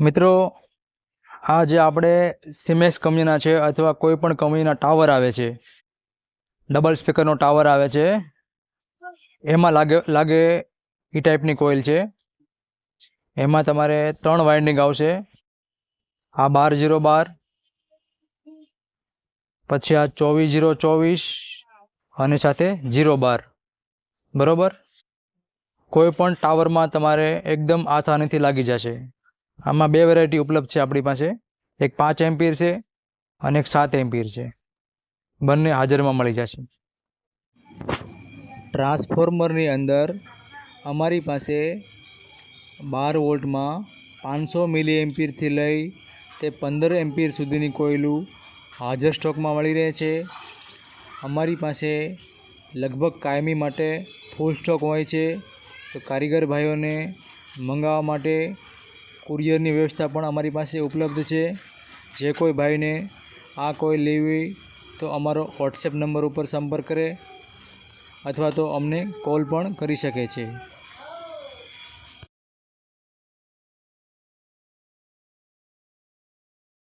મિત્રો, આ જે આપણે સિમેક્સ કંપનીના છે અથવા કોઈ પણ કંપનીના ટાવર આવે છે ડબલ સ્પીકરનો ટાવર આવે છે, એમાં લાગે લાગે એ ટાઈપની કોઇલ છે. એમાં તમારે ત્રણ વાઇન્ડિંગ આવશે. આ બાર જીરો બાર, પછી આ ચોવીસ જીરો ચોવીસ અને સાથે જીરો બાર. બરોબર? કોઈ પણ ટાવરમાં તમારે એકદમ આસાનીથી લાગી જશે. આમાં બે વેરાયટી ઉપલબ્ધ છે આપણી પાસે. એક પાંચ એમ્પીર છે અને એક સાત એમ્પીર છે. બંને હાજરમાં મળી જશે. ટ્રાન્સફોર્મરની અંદર અમારી પાસે બાર વોલ્ટમાં પાંચસો મિલી એમ્પીરથી લઈ તે પંદર એમ્પીર સુધીની કોયલું હાજર સ્ટોકમાં મળી રહે છે. અમારી પાસે લગભગ કાયમી માટે ફૂલ સ્ટોક હોય છે. તો કારીગર ભાઈઓને મંગાવવા માટે કુરિયરની વ્યવસ્થા પણ અમારી પાસે ઉપલબ્ધ છે. જે કોઈ ભાઈને આ કોઈ લેવી તો અમારો વોટ્સએપ નંબર ઉપર સંપર્ક કરે અથવા તો અમને કોલ પણ કરી શકે છે.